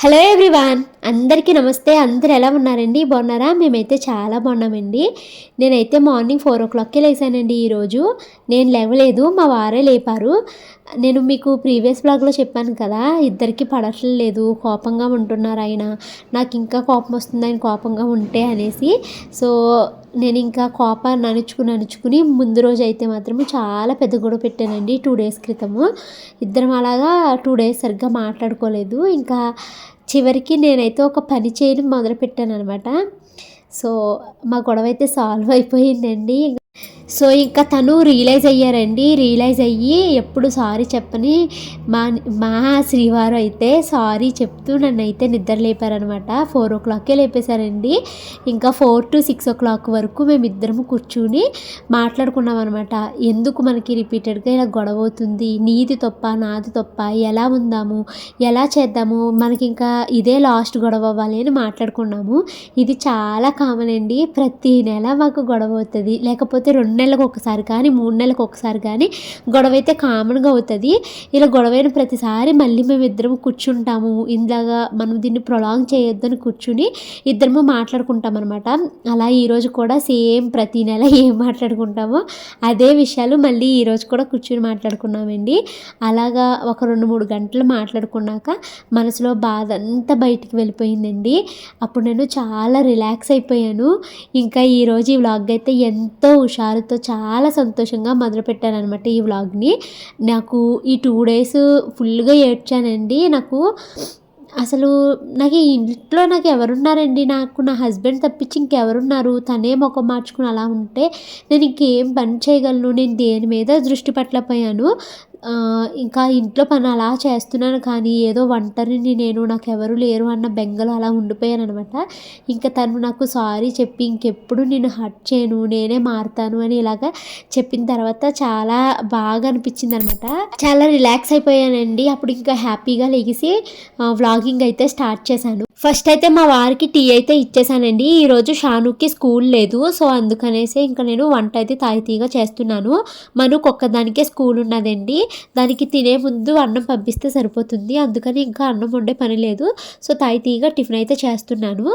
hello everyone. అందరికీ నమస్తే. అందరు ఎలా ఉన్నారండి? బాగున్నారా? మేమైతే చాలా బాగున్నామండి. నేనైతే మార్నింగ్ ఫోర్ ఓ క్లాక్కి లేసానండి ఈరోజు. నేను లేవలేదు మా వారే లేపారు. నేను మీకు ప్రీవియస్ బ్లాగ్లో చెప్పాను కదా ఇద్దరికి పడట్లేదు కోపంగా ఉంటున్నారు ఆయన. నాకు ఇంకా కోపం వస్తుంది ఆయన కోపంగా ఉంటే అనేసి. సో నేను ఇంకా కోపాన్ని నడుచుకుని నడుచుకుని ముందు రోజు అయితే మాత్రం చాలా పెద్ద గొడవ పెట్టానండి టూ డేస్ క్రితము. ఇద్దరం అలాగా టూ డేస్ సరిగ్గా మాట్లాడుకోలేదు. ఇంకా చివరికి నేనైతే ఒక పని చేయడం మొదలుపెట్టాను అనమాట సో మా గొడవ అయితే సాల్వ్ అయిపోయిందండి. సో ఇంకా తను రియలైజ్ అయ్యారండి. రియలైజ్ అయ్యి ఎప్పుడు సారీ చెప్పని మా మా శ్రీవారు అయితే సారీ చెప్తూ నన్ను అయితే నిద్ర లేపారనమాట ఫోర్ ఓ క్లాక్కే లేపేశారండి. ఇంకా four to six o'clock వరకు మేమిద్దరము కూర్చుని మాట్లాడుకున్నాం అనమాట ఎందుకు మనకి రిపీటెడ్గా ఇలా గొడవ అవుతుంది? నీది తప్ప నాది తప్ప ఎలా ఉందాము? ఎలా చేద్దాము? మనకి ఇంకా ఇదే లాస్ట్ గొడవ అవ్వాలి అని మాట్లాడుకున్నాము. ఇది చాలా కామన్ అండి. ప్రతి నెల మాకు గొడవ అవుతుంది. లేకపోతే రెండు నెలలకు ఒకసారి కానీ మూడు నెలలకు ఒకసారి కానీ గొడవ అయితే కామన్గా అవుతుంది. ఇలా గొడవైన ప్రతిసారి మళ్ళీ మేము ఇద్దరం కూర్చుంటాము. ఇందాగా మనం దీన్ని ప్రొలాంగ్ చేయొద్దని కూర్చుని ఇద్దరము మాట్లాడుకుంటాం అనమాట అలా ఈరోజు కూడా సేమ్ ప్రతి నెల ఏం మాట్లాడుకుంటామో అదే విషయాలు మళ్ళీ ఈరోజు కూడా కూర్చుని మాట్లాడుకున్నామండి. అలాగా ఒక రెండు మూడు గంటలు మాట్లాడుకున్నాక మనసులో బాధ అంతా బయటికి వెళ్ళిపోయిందండి. అప్పుడు నేను చాలా రిలాక్స్ అయిపోయాను. ఇంకా ఈరోజు ఈ వ్లాగ్ అయితే ఎంతో హుషారు హుషారుతో చాలా సంతోషంగా మొదలుపెట్టాను అనమాట ఈ వ్లాగ్ని. నాకు ఈ టూ డేస్ ఫుల్గా ఏడ్చానండి. నాకు అసలు నాకు ఈ ఇంట్లో నాకు ఎవరున్నారండి? నాకు నా హస్బెండ్ తప్పించి ఇంకెవరున్నారు? తనే ముఖం మార్చుకుని అలా ఉంటే నేను ఇంకేం పని చేయగలను? నేను దేని మీద దృష్టి పట్టలేకపోయాను. ఇంకా ఇంట్లో పని అలా చేస్తున్నాను కానీ ఏదో ఒంటరిని నేను నాకు ఎవరు లేరు అన్న బెంగలో అలా ఉండిపోయాను అనమాట ఇంకా తను నాకు సారీ చెప్పి ఇంకెప్పుడు నేను హట్ చేయను నేనే మారుతాను అని ఇలాగా చెప్పిన తర్వాత చాలా బాగా అనిపించింది అనమాట చాలా రిలాక్స్ అయిపోయానండి. అప్పుడు ఇంకా హ్యాపీగా లెగిసి వ్లాగింగ్ అయితే స్టార్ట్ చేశాను. ఫస్ట్ అయితే మా వారికి టీ అయితే ఇచ్చేసానండి ఈరోజు షానుకి స్కూల్ లేదు. సో అందుకనేసి ఇంకా నేను వంట అయితే తాయితీగా చేస్తున్నాను. మనకు ఒక్కదానికే స్కూల్ ఉన్నదండి. దానికి తినే ముందు అన్నం పంపిస్తే సరిపోతుంది. అందుకని ఇంకా అన్నం వండే పని లేదు. సో తాయితీగా టిఫిన్ అయితే చేస్తున్నాను.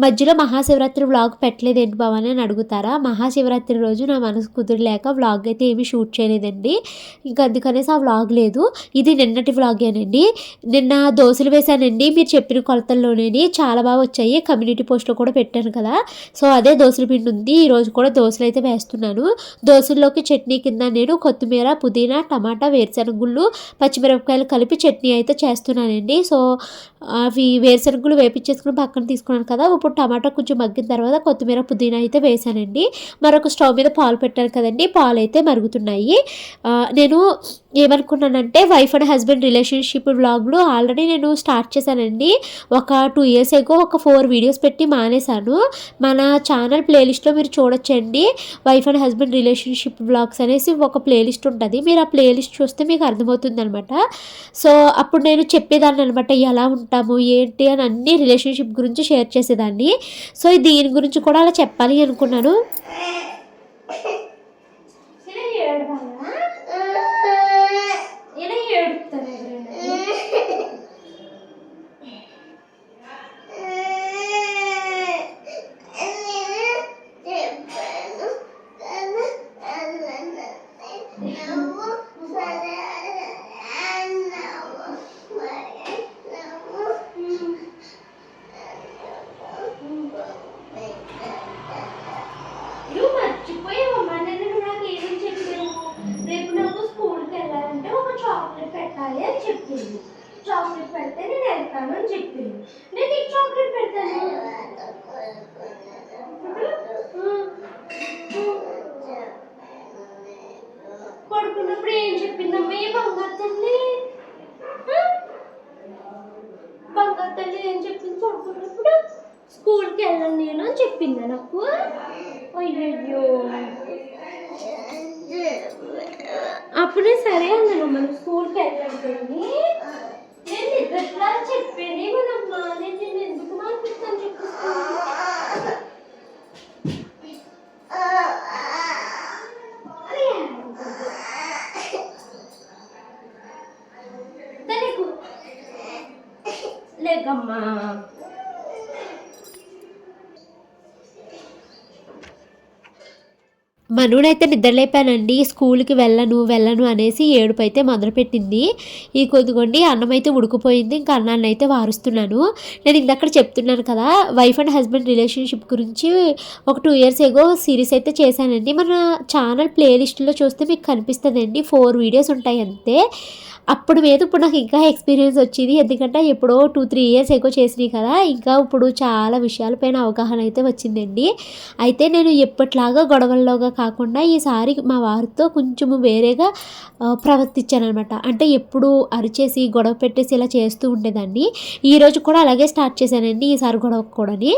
మధ్యలో మహాశివరాత్రి వ్లాగ్ పెట్టలేదేంటి భవన్ అని అడుగుతారా? మహాశివరాత్రి రోజు నా మనసు కుదిరలేక వ్లాగ్ అయితే ఏమీ షూట్ చేయలేదండి. ఇంకా అందుకనేసి ఆ వ్లాగ్ లేదు. ఇది నిన్నటి వ్లాగేనండి. నిన్న దోశలు వేశానండి. మీరు చెప్పిన కొలతల్లోనే చాలా బాగా వచ్చాయి. కమ్యూనిటీ పోస్ట్లో కూడా పెట్టాను కదా. సో అదే దోశల పిండి ఉంది. ఈరోజు కూడా దోశలు అయితే వేస్తున్నాను. దోశల్లోకి చట్నీ కింద నేను కొత్తిమీర పుదీనా టమాటా వేరుశనగుళ్ళు పచ్చిమిరపకాయలు కలిపి చట్నీ అయితే చేస్తున్నానండి. సో అవి వేరుశనగులు వేపించేసుకుని పక్కన తీసుకున్నాను కదా. ఇప్పుడు టమాటా కొంచెం మగ్గిన తర్వాత కొత్తిమీర పుదీనా అయితే వేశానండి. మరొక స్టవ్ మీద పాలు పెట్టాను కదండి. పాలు అయితే మరుగుతున్నాయి నేను ఏమనుకున్నానంటే వైఫ్ అండ్ హస్బెండ్ రిలేషన్షిప్ వ్లాగ్లు ఆల్రెడీ నేను స్టార్ట్ చేశానండి. ఒక టూ ఇయర్స్ ఎగో ఒక ఫోర్ వీడియోస్ పెట్టి మానేశాను. మన ఛానల్ ప్లేలిస్ట్లో మీరు చూడొచ్చండి. Wife and husband relationship vlogs అనేసి ఒక ప్లేలిస్ట్ ఉంటుంది. మీరు ఆ ప్లేలిస్ట్ చూస్తే మీకు అర్థమవుతుంది అనమాట సో అప్పుడు నేను చెప్పేదాన్ని అనమాట ఎలా ఉంటాము? ఏంటి? అని అన్ని రిలేషన్షిప్ గురించి షేర్ చేసేదాన్ని. సో దీని గురించి కూడా అలా చెప్పాలి అనుకున్నాను నువ్వు మర్చిపోయావమ్మా నేను నువ్వు నాకు ఏమని చెప్పావు రేపు నాకు స్కూల్కి వెళ్ళాలంటే ఒక చాక్లెట్ పెట్టాలి అని చెప్పింది చాక్లెట్ పెడితే నేను వెళ్తాను అని చెప్పింది నేను నీకు చాక్లెట్ పెడతాను పడుకున్నప్పుడు ఏం చెప్పిందమ్మా ఏ బంగారు తల్లి ఆ? బంగారు తల్లి ఏం చెప్పింది పడుకున్నప్పుడు స్కూల్కి వెళ్ళను నేను అని చెప్పిందా నాకు. అయ్యయ్యో. అప్పుడే సరే అన్నాను మనం స్కూల్కి వెళ్ళండి. నేను నిద్రలా చెప్పేది మనమ్మ నేను నేను ఎందుకు మాట్లాడతాను చెప్పు లేకమ్మా. మనుడైతే నిద్రలేపానండి స్కూల్కి వెళ్ళను వెళ్ళను అనేసి ఏడుపు అయితే మొదలుపెట్టింది. ఈ కొద్దిగొండి అన్నం అయితే ఉడికిపోయింది. ఇంకా అన్నాన్ని అయితే వారుస్తున్నాను. నేను ఇందక్కడ చెప్తున్నాను కదా వైఫ్ అండ్ హస్బెండ్ రిలేషన్షిప్ గురించి ఒక టూ ఇయర్స్ ఏగో సిరీస్ అయితే చేశానండి. మన ఛానల్ ప్లేలిస్ట్లో చూస్తే మీకు కనిపిస్తుందండి. ఫోర్ వీడియోస్ ఉంటాయి అంతే. అప్పుడు మీద ఇప్పుడు నాకు ఇంకా ఎక్స్పీరియన్స్ వచ్చింది. ఎందుకంటే ఎప్పుడో టూ త్రీ ఇయర్స్ ఎక్కువ చేసినాయి కదా ఇంకా ఇప్పుడు చాలా విషయాలపైన అవగాహన అయితే వచ్చిందండి. అయితే నేను ఎప్పట్లాగా గొడవల్లోగా కాకుండా ఈసారి మా వారితో కొంచెము వేరేగా ప్రవర్తించాను అనమాట అంటే ఎప్పుడు అరిచేసి గొడవ పెట్టేసి ఇలా చేస్తూ ఉండేదాన్ని. ఈరోజు కూడా అలాగే స్టార్ట్ చేశానండి ఈసారి గొడవ కూడాని.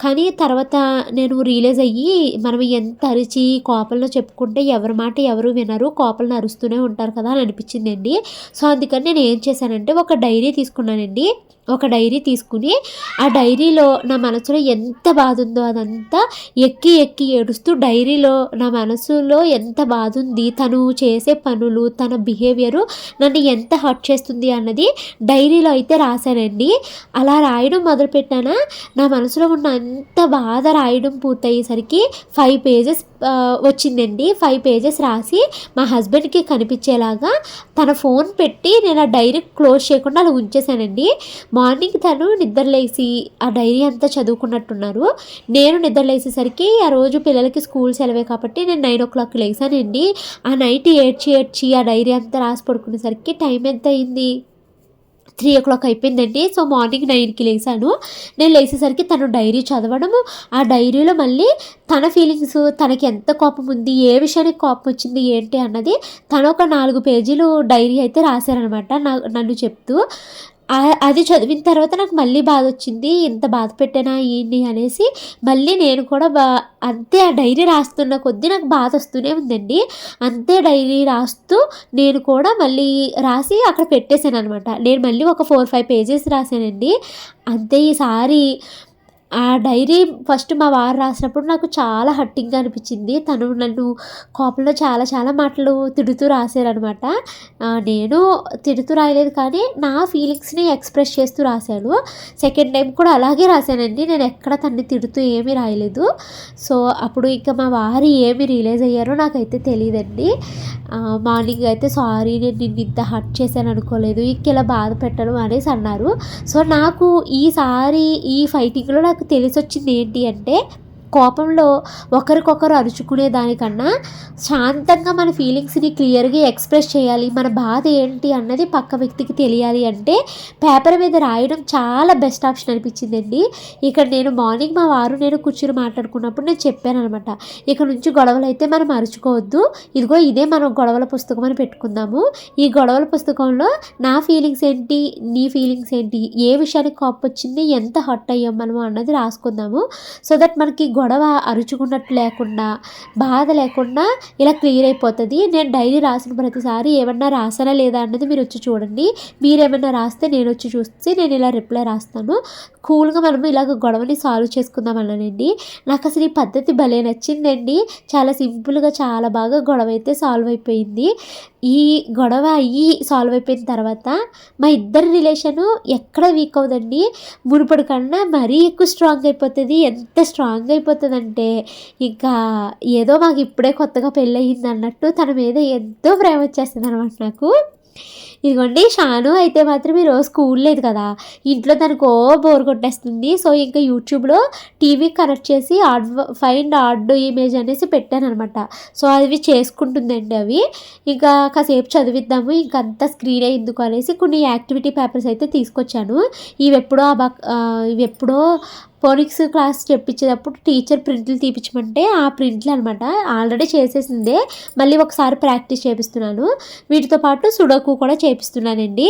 కానీ తర్వాత నేను రియలైజ్ అయ్యి మనం ఎంత అరిచి కోపంలో చెప్పుకుంటే ఎవరి మాట ఎవరు వినరు కోపలను అరుస్తూనే ఉంటారు కదా అని అనిపించిందండి. సో అందుకని నేను ఏం చేశానంటే ఒక డైరీ తీసుకున్నానండి. ఒక డైరీ తీసుకుని ఆ డైరీలో నా మనసులో ఎంత బాధ ఉందో అదంతా ఎక్కి ఎక్కి ఏడుస్తూ డైరీలో నా మనసులో ఎంత బాధ ఉంది తను చేసే పనులు తన బిహేవియరు నన్ను ఎంత హర్ట్ చేస్తుంది అన్నది డైరీలో అయితే రాశానండి. అలా రాయడం మొదలుపెట్టానా నా మనసులో ఉన్న అంత బాధ రాయడం పూర్తయ్యేసరికి ఫైవ్ పేజెస్ వచ్చిందండి. ఫైవ్ పేజెస్ రాసి మా హస్బెండ్కి కనిపించేలాగా తన ఫోన్ పెట్టి నేను ఆ డైరీ క్లోజ్ చేయకుండా అలా ఉంచేసానండి మార్నింగ్ తను నిద్రలేసి ఆ డైరీ అంతా చదువుకున్నట్టున్నారు. నేను నిద్రలేసేసరికి ఆ రోజు పిల్లలకి స్కూల్ సెలవే కాబట్టి నేను నైన్ ఓ క్లాక్ లేసానండి ఆ నైట్ ఏడ్చి ఏడ్చి ఆ డైరీ అంతా రాసి పడుకునేసరికి టైం ఎంత అయింది? త్రీ ఓ క్లాక్ అయిపోయిందండి సో మార్నింగ్ నైన్కి లేసాను. నేను లేచేసరికి తను డైరీ చదవడము. ఆ డైరీలో మళ్ళీ తన ఫీలింగ్స్ తనకి ఎంత కోపం ఉంది ఏ విషయానికి కోపం వచ్చింది ఏంటి అన్నది తను ఒక నాలుగు పేజీలు డైరీ అయితే రాశారనమాట నన్ను చెప్తూ. అది చదివిన తర్వాత నాకు మళ్ళీ బాధ వచ్చింది ఇంత బాధ పెట్టానా ఏంటి అనేసి మళ్ళీ నేను కూడా బా అంతే ఆ డైరీ రాస్తున్న కొద్దీ నాకు బాధ వస్తూనే ఉందండి. అంతే డైరీ రాస్తూ నేను కూడా మళ్ళీ రాసి అక్కడ పెట్టేశాను అనమాట నేను మళ్ళీ ఒక ఫోర్ ఫైవ్ పేజెస్ రాశానండి. అంతే ఈసారి ఆ డైరీ ఫస్ట్ మా వారు రాసినప్పుడు నాకు చాలా హట్టింగ్గా అనిపించింది. తను నన్ను కోపంలో చాలా చాలా మాటలు తిడుతూ రాశారనమాట నేను తిడుతూ రాయలేదు కానీ నా ఫీలింగ్స్ని ఎక్స్ప్రెస్ చేస్తూ రాశాను. సెకండ్ టైం కూడా అలాగే రాశానండి. నేను ఎక్కడ తన్ని తిడుతూ ఏమీ రాయలేదు. సో అప్పుడు ఇంకా మా వారు ఏమి రిలీజ్ అయ్యారో నాకైతే తెలియదండి. మార్నింగ్ అయితే సారీ నేను నిన్ను ఇంత హర్ట్ చేశాను అనుకోలేదు ఇంక ఇలా బాధ పెట్టడం అనేసి అన్నారు. సో నాకు ఈసారి ఈ ఫైటింగ్లో నాకు నాకు తెలిసొచ్చింది ఏంటి అంటే కోపంలో ఒకరికొకరు అరుచుకునే దానికన్నా శాంతంగా మన ఫీలింగ్స్ని క్లియర్గా ఎక్స్ప్రెస్ చేయాలి మన బాధ ఏంటి అన్నది పక్క వ్యక్తికి తెలియాలి అంటే పేపర్ మీద రాయడం చాలా బెస్ట్ ఆప్షన్ అనిపించిందండి. ఇక్కడ నేను మార్నింగ్ మా వారు నేను కూర్చుని మాట్లాడుకున్నప్పుడు నేను చెప్పాను అనమాట ఇక్కడ నుంచి గొడవలు అయితే మనం అరుచుకోవద్దు. ఇదిగో ఇదే మనం గొడవల పుస్తకం అని పెట్టుకుందాము. ఈ గొడవల పుస్తకంలో నా ఫీలింగ్స్ ఏంటి నీ ఫీలింగ్స్ ఏంటి ఏ విషయానికి కోపం వచ్చింది ఎంత హట్ అయ్యాం మనము అన్నది రాసుకుందాము. సో దట్ మనకి గొడవ గొడవ అరుచుకున్నట్టు లేకుండా బాధ లేకుండా ఇలా క్లియర్ అయిపోతుంది. నేను డైరీ రాసిన ప్రతిసారి ఏమన్నా రాసానా లేదా అన్నది మీరు వచ్చి చూడండి. మీరేమన్నా రాస్తే నేను వచ్చి చూస్తే నేను ఇలా రిప్లై రాస్తాను. కూల్గా మనం ఇలాగ గొడవని సాల్వ్ చేసుకుందాం అన్నానండి. నాకు అసలు ఈ పద్ధతి భలే నచ్చిందండి. చాలా సింపుల్గా చాలా బాగా గొడవ అయితే సాల్వ్ అయిపోయింది. ఈ గొడవ అయ్యి సాల్వ్ అయిపోయిన తర్వాత మా ఇద్దరి రిలేషను ఎక్కడ వీక్ అవుదండి మునుపటి కన్నా మరీ ఎక్కువ స్ట్రాంగ్ అయిపోతుంది. ఎంత స్ట్రాంగ్ అయిపోతుందంటే ఇంకా ఏదో మాకు ఇప్పుడే కొత్తగా పెళ్ళయింది అన్నట్టు తన మీద ఎంతో ప్రేమ వచ్చేస్తుంది అనమాట నాకు. ఇదిగోండి షాను అయితే మాత్రం ఈరోజు స్కూల్ లేదు కదా. ఇంట్లో తనకు ఓ బోర్ కొట్టేస్తుంది. సో ఇంకా యూట్యూబ్లో టీవీ కనెక్ట్ చేసి ఆడ్ ఫైండ్ ఆడ్ ఇమేజ్ అనేసి పెట్టాను అనమాట సో అవి చేసుకుంటుందండి అవి. ఇంకా కాసేపు చదివిద్దాము ఇంకంతా స్క్రీనే ఎందుకు అనేసి కొన్ని యాక్టివిటీ పేపర్స్ అయితే తీసుకొచ్చాను. ఇవి ఎప్పుడో ఇవి ఎప్పుడో ఫోనిక్స్ క్లాస్ చెప్పించేటప్పుడు టీచర్ ప్రింట్లు తీపించమంటే ఆ ప్రింట్లు అనమాట ఆల్రెడీ చేసేసిందే. మళ్ళీ ఒకసారి ప్రాక్టీస్ చేపిస్తున్నాను. వీటితో పాటు సుడోకు కూడా చేపిస్తున్నానండి.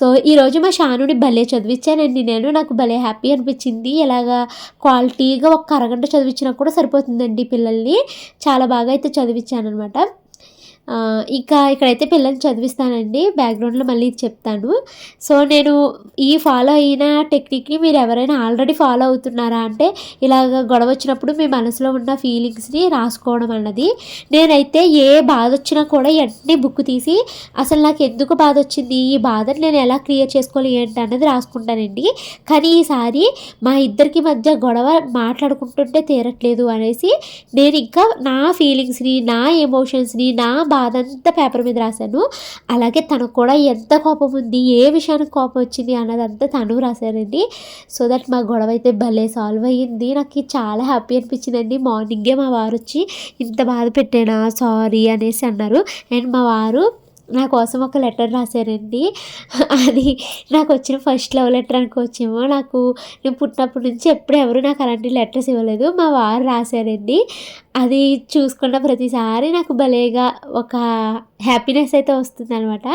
సో ఈరోజు మా షానుని భలే చదివించానండి నేను నాకు భలే హ్యాపీ అనిపించింది. ఇలాగా క్వాలిటీగా ఒక అరగంట చదివించినా కూడా సరిపోతుందండి పిల్లల్ని. చాలా బాగా అయితే చదివించాను అనమాట ఇంకా ఇక్కడైతే పిల్లల్ని చదివిస్తానండి. బ్యాక్గ్రౌండ్లో మళ్ళీ ఇది చెప్తాను. సో నేను ఈ ఫాలో అయిన టెక్నిక్ని మీరు ఎవరైనా ఆల్రెడీ ఫాలో అవుతున్నారా అంటే ఇలాగ గొడవ వచ్చినప్పుడు మీ మనసులో ఉన్న ఫీలింగ్స్ని రాసుకోవడం అన్నది. నేనైతే ఏ బాధ వచ్చినా కూడా వెంటనే బుక్ తీసి అసలు నాకు ఎందుకు బాధ వచ్చింది? ఈ బాధను నేను ఎలా క్లియర్ చేసుకోవాలి? ఏంటి? అన్నది రాసుకుంటానండి. కానీ ఈసారి మా ఇద్దరికి మధ్య గొడవ మాట్లాడుకుంటుంటే తీరట్లేదు అనేసి నేను ఇంకా నా ఫీలింగ్స్ని నా ఎమోషన్స్ని నా బాధ అదంతా పేపర్ మీద రాశాను. అలాగే తనకు కూడా ఎంత కోపం ఉంది ఏ విషయానికి కోపం వచ్చింది అన్నదంతా తను రాశానండి సో దట్ మా గొడవ అయితే భలే సాల్వ్ అయ్యింది. నాకు చాలా హ్యాపీ అనిపించిందండి. మార్నింగే మా వారు వచ్చి ఇంత బాధ పెట్టానా? సారీ అనేసి అన్నారు. అండ్ మా వారు నా కోసం ఒక లెటర్ రాశారండి. అది నాకు వచ్చిన ఫస్ట్ లవ్ లెటర్ అనుకోవచ్చేమో. నాకు నేను పుట్టినప్పటి నుంచి ఎప్పుడు ఎవరు నాకు అలాంటి లెటర్స్ ఇవ్వలేదు. మా వారు రాశారండి. అది చూసుకున్న ప్రతిసారి నాకు భలేగా ఒక హ్యాపీనెస్ అయితే వస్తుంది అనమాట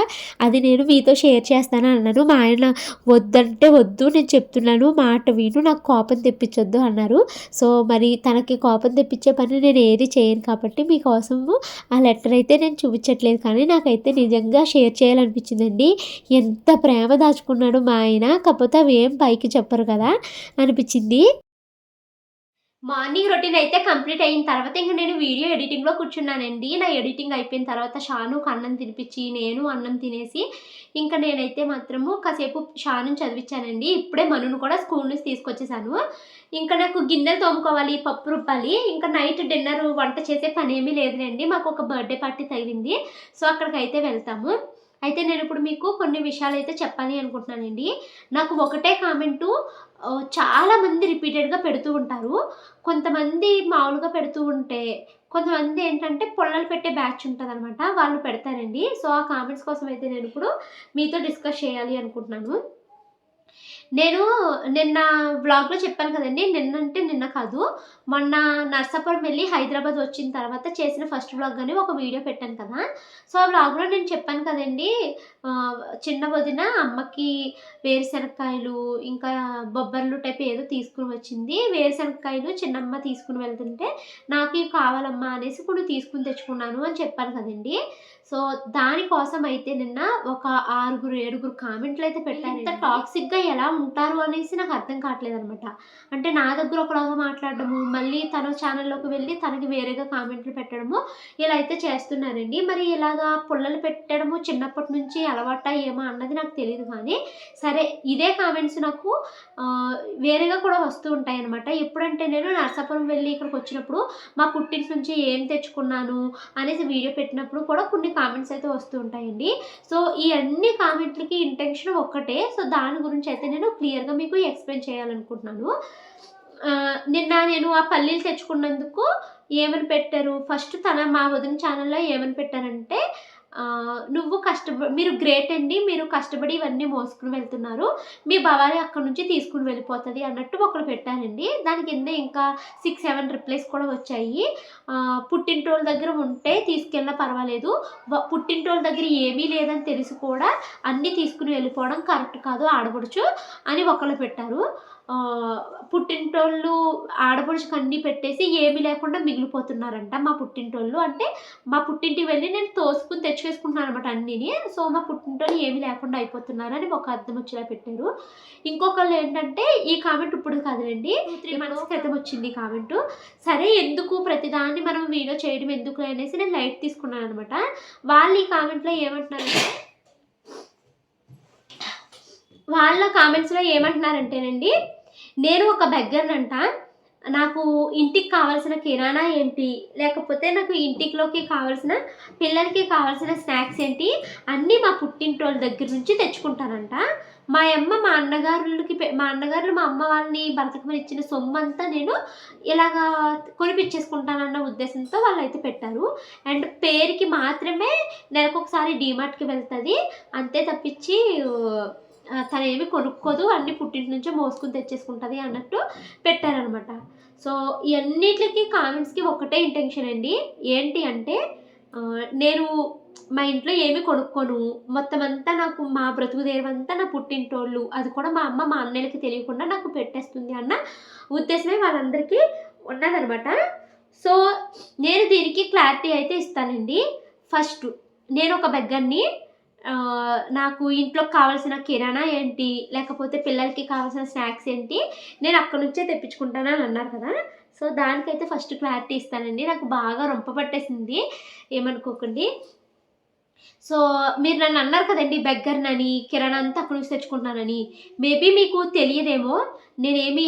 అది నేను మీతో షేర్ చేస్తాను అన్నాను మా ఆయన వద్దంటే వద్దు నేను చెప్తున్నాను మాట విను నాకు కోపం తెప్పించొద్దు అన్నారు. సో మరి తనకి కోపం తెప్పించే పని నేను ఏది చేయను కాబట్టి మీకోసము ఆ లెటర్ అయితే నేను చూపించట్లేదు కానీ నాకైతే నిజంగా షేర్ చేయాలనిపించిందండి. ఎంత ప్రేమ దాచుకున్నాడు మా ఆయన. కాకపోతే అవి ఏం పైకి చెప్పరు కదా అనిపించింది. మార్నింగ్ రొటీన్ అయితే కంప్లీట్ అయిన తర్వాత ఇంకా నేను వీడియో ఎడిటింగ్లో కూర్చున్నానండి. నా ఎడిటింగ్ అయిపోయిన తర్వాత షానుకు అన్నం తినిపించి నేను అన్నం తినేసి ఇంకా నేనైతే మాత్రము కాసేపు షాను చదివించానండి ఇప్పుడే మనును కూడా స్కూల్ నుంచి తీసుకొచ్చేసాను. ఇంకా నాకు గిన్నెలు తోముకోవాలి పప్పు రుబ్బాలి ఇంకా నైట్ డిన్నర్ వంట చేసే పని ఏమీ లేదులేండి. మాకు ఒక బర్త్డే పార్టీ తగిలింది. సో అక్కడికి అయితే వెళ్తాము. అయితే నేను ఇప్పుడు మీకు కొన్ని విషయాలు అయితే చెప్పాలి అనుకుంటున్నానండి. నాకు ఒకటే కామెంటు చాలామంది చాలా మంది రిపీటెడ్గా పెడుతూ ఉంటారు. కొంతమంది మామూలుగా పెడుతూ ఉంటే కొంతమంది ఏంటంటే పొల్లలు పెట్టే బ్యాచ్ ఉంటుంది అనమాట వాళ్ళు పెడతారండి. సో ఆ కామెంట్స్ కోసం అయితే నేను ఇప్పుడు మీతో డిస్కస్ చేయాలి అనుకుంటున్నాను. నేను నిన్న వ్లాగ్లో చెప్పాను కదండి నిన్న అంటే నిన్న కాదు మొన్న నర్సాపురం వెళ్ళి హైదరాబాద్ వచ్చిన తర్వాత చేసిన ఫస్ట్ వ్లాగ్ అని ఒక వీడియో పెట్టాను కదా. సో ఆ వ్లాగ్లో నేను చెప్పాను కదండి చిన్న వదిన అమ్మకి వేరుశనక్కాయలు ఇంకా బొబ్బర్లు టైప్ ఏదో తీసుకుని వచ్చింది. వేరుశనక్కాయలు చిన్నమ్మ తీసుకుని వెళ్తుంటే నాకు ఇవి కావాలమ్మా అనేసి ఇప్పుడు తీసుకుని తెచ్చుకున్నాను అని చెప్పాను కదండి. సో దానికోసం అయితే నిన్న ఒక ఆరుగురు ఏడుగురు కామెంట్లు అయితే పెట్టారు. ఇంత టాక్సిక్గా ఎలా ఉంటారు అనేసి నాకు అర్థం కావట్లేదు అనమాట అంటే నా దగ్గర ఒకలాగా మాట్లాడడము మళ్ళీ తన ఛానల్లోకి వెళ్ళి తనకి వేరేగా కామెంట్లు పెట్టడము ఇలా అయితే చేస్తున్నారండి. మరి ఇలాగా పుల్లలు పెట్టడము చిన్నప్పటి నుంచి అలవాటా ఏమో అన్నది నాకు తెలియదు కానీ సరే ఇదే కామెంట్స్ నాకు వేరేగా కూడా వస్తూ ఉంటాయి అనమాట ఎప్పుడంటే నేను నర్సాపురం వెళ్ళి ఇక్కడికి వచ్చినప్పుడు మా పుట్టింటి నుంచి ఏం తెచ్చుకున్నాను అనేసి వీడియో పెట్టినప్పుడు కూడా కొన్ని కామెంట్స్ అయితే వస్తూ ఉంటాయండి సో ఈ అన్ని కామెంట్లకి ఇంటెన్షన్ ఒక్కటే. సో దాని గురించి అయితే నేను క్లియర్గా మీకు ఎక్స్ప్లెయిన్ చేయాలనుకుంటున్నాను. నిన్న నేను ఆ పల్లీలు తెచ్చుకున్నందుకు ఏమని పెట్టారు? ఫస్ట్ తన మా వదిన ఛానల్లో ఏమని పెట్టారంటే నువ్వు కష్టపడి మీరు గ్రేట్ అండి మీరు కష్టపడి ఇవన్నీ మోసుకుని వెళ్తున్నారు. మీ భవాని అక్కడ నుంచి తీసుకుని వెళ్ళిపోతుంది అన్నట్టు ఒకరు పెట్టారండి. దాని కింద ఇంకా సిక్స్ సెవెన్ రిప్లైస్ కూడా వచ్చాయి. పుట్టింటోళ్ళ దగ్గర ఉంటే తీసుకెళ్ళినా పర్వాలేదు. పుట్టింటోళ్ళ దగ్గర ఏమీ లేదని తెలిసి కూడా అన్నీ తీసుకుని వెళ్ళిపోవడం కరెక్ట్ కాదు ఆడపడుచు అని ఒకళ్ళు పెట్టారు. పుట్టింటోళ్ళు ఆడపడుచుకు అన్నీ పెట్టేసి ఏమీ లేకుండా మిగిలిపోతున్నారంట మా పుట్టింటోళ్ళు. అంటే మా పుట్టింటికి వెళ్ళి నేను తోసుకుని తెచ్చుకేసుకుంటున్నాను అనమాట అన్నీని. సో మా పుట్టింటోళ్ళు ఏమీ లేకుండా అయిపోతున్నారు అని ఒక అర్థం వచ్చేలా పెట్టారు. ఇంకొకళ్ళు ఏంటంటే ఈ కామెంట్ ఇప్పుడు కాదులేండి. త్రీ మంత్స్ క్రితం వచ్చింది ఈ కామెంట్. సరే ఎందుకు ప్రతిదాన్ని మనం వీడియో చేయడం ఎందుకు అనేసి నేను లైట్ తీసుకున్నాను అనమాట వాళ్ళు ఈ కామెంట్లో ఏమంటున్నారంటే వాళ్ళ కామెంట్స్లో ఏమంటున్నారంటేనండి నేను ఒక బెగ్గర్నంట నాకు ఇంటికి కావాల్సిన కిరాణా ఏంటి? లేకపోతే నాకు ఇంటిలోకి కావాల్సిన పిల్లలకి కావాల్సిన స్నాక్స్ ఏంటి? అన్నీ మా పుట్టింటోళ్ళ దగ్గర నుంచి తెచ్చుకుంటానంట. మా అమ్మ మా అన్నగారులకి మా అన్నగారులు మా అమ్మ వాళ్ళని బతకమని ఇచ్చిన సొమ్ము అంతా నేను ఇలాగా కొనిపించేసుకుంటానన్న ఉద్దేశంతో వాళ్ళు అయితే పెట్టారు. అండ్ పేరుకి మాత్రమే నెలకొకసారి డీమార్ట్కి వెళ్తుంది. అంతే తప్పించి తను ఏమి కొనుక్కోదు. అన్ని పుట్టింటి నుంచే మోసుకుని తెచ్చేసుకుంటుంది అన్నట్టు పెట్టారనమాట సో ఇవన్నిటికి కామెంట్స్కి ఒకటే ఇంటెన్షన్ అండి. ఏంటి అంటే నేను మా ఇంట్లో ఏమి కొనుక్కోను. మొత్తం అంతా నాకు మా బ్రతుకు దేవంతా నా పుట్టింటోళ్ళు. అది కూడా మా అమ్మ మా అన్నయ్యలకి తెలియకుండా నాకు పెట్టేస్తుంది అన్న ఉద్దేశమే వాళ్ళందరికీ ఉన్నదనమాట సో నేను దీనికి క్లారిటీ అయితే ఇస్తానండి. ఫస్ట్ నేను ఒక బెగ్గర్ని నాకు ఇంట్లో కావాల్సిన కిరాణా ఏంటి? లేకపోతే పిల్లలకి కావాల్సిన స్నాక్స్ ఏంటి? నేను అక్కడ నుంచే తెప్పించుకుంటాను అని అన్నారు కదా. సో దానికైతే ఫస్ట్ క్లారిటీ ఇస్తానండి. నాకు బాగా రొంప పట్టేసింది. ఏమనుకోకండి. సో మీరు నన్ను అన్నారు కదండి బెగ్గర్నని కిరణ్ అంతా అక్కడ నుంచి తెచ్చుకుంటున్నానని మేబీ మీకు తెలియదేమో నేనేమి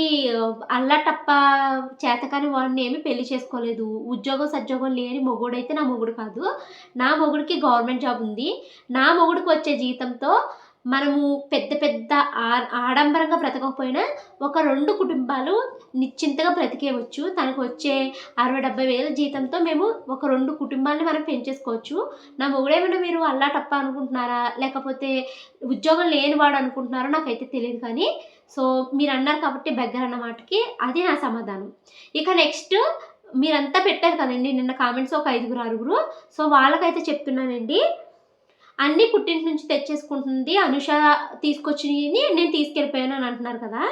అల్లటప్ప చేతకాని వాడిని ఏమి పెళ్ళి చేసుకోలేదు. ఉద్యోగం సద్యోగం లేని మొగుడైతే నా మొగుడు కాదు. నా మొగుడికి గవర్నమెంట్ జాబ్ ఉంది. నా మొగుడికి వచ్చే జీతంతో మనము పెద్ద పెద్ద ఆడంబరంగా బ్రతకకపోయినా ఒక రెండు కుటుంబాలు నిశ్చింతగా బ్రతికేవచ్చు. తనకు వచ్చే అరవై డెబ్బై వేల జీతంతో మేము ఒక రెండు కుటుంబాలని మనం పెంచేసుకోవచ్చు. నా మొగుడేమైనా మీరు అల్లాటప్ప అనుకుంటున్నారా? లేకపోతే ఉద్యోగం లేనివాడు అనుకుంటున్నారో నాకైతే తెలియదు కానీ సో మీరు అన్నారు కాబట్టి బెగ్గర్ అన్న మాటకి అది నా సమాధానం. ఇక నెక్స్ట్ మీరంతా పెట్టారు కదండి నిన్న కామెంట్స్ ఒక ఐదుగురు ఆరుగురు. సో వాళ్ళకైతే చెప్తున్నానండి అన్నీ పుట్టింటి నుంచి తెచ్చేసుకుంటుంది. అనుష తీసుకొచ్చి నేను తీసుకెళ్ళిపోయాను అని అంటున్నారు కదా.